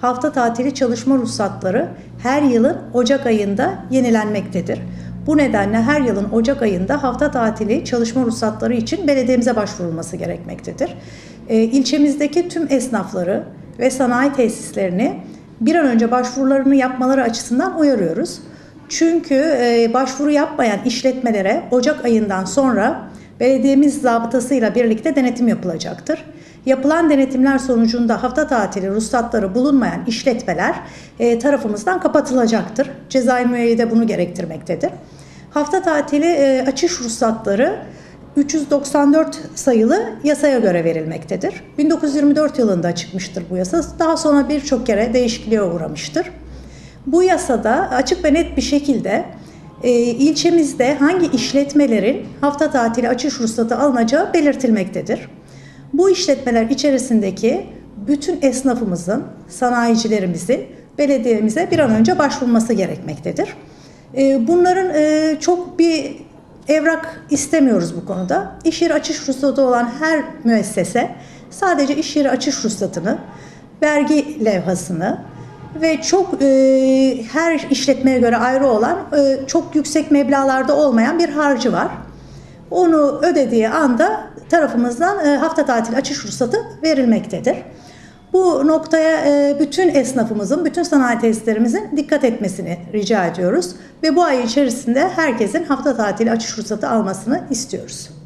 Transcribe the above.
hafta tatili çalışma ruhsatları her yılın Ocak ayında yenilenmektedir. Bu nedenle her yılın Ocak ayında hafta tatili çalışma ruhsatları için belediyemize başvurulması gerekmektedir. E, ilçemizdeki tüm esnafları ve sanayi tesislerini bir an önce başvurularını yapmaları açısından uyarıyoruz. Çünkü e, başvuru yapmayan işletmelere Ocak ayından sonra belediyemiz zabıtasıyla birlikte denetim yapılacaktır. Yapılan denetimler sonucunda hafta tatili ruhsatları bulunmayan işletmeler e, tarafımızdan kapatılacaktır. Cezai müeyyide bunu gerektirmektedir. Hafta tatili e, açış ruhsatları 394 sayılı yasaya göre verilmektedir. 1924 yılında çıkmıştır bu yasa. Daha sonra birçok kere değişikliğe uğramıştır. Bu yasada açık ve net bir şekilde e, ilçemizde hangi işletmelerin hafta tatili açış ruhsatı alınacağı belirtilmektedir. Bu işletmeler içerisindeki bütün esnafımızın, sanayicilerimizin belediyemize bir an önce başvurması gerekmektedir. E, bunların e, çok bir evrak istemiyoruz bu konuda. İş yeri açış ruhsatı olan her müessese sadece iş yeri açış ruhsatını, vergi levhasını ve çok e, her işletmeye göre ayrı olan e, çok yüksek meblağlarda olmayan bir harcı var. Onu ödediği anda tarafımızdan e, hafta tatil açış ruhsatı verilmektedir. Bu noktaya e, bütün esnafımızın, bütün sanayi tesislerimizin dikkat etmesini rica ediyoruz ve bu ay içerisinde herkesin hafta tatili açış ruhsatı almasını istiyoruz.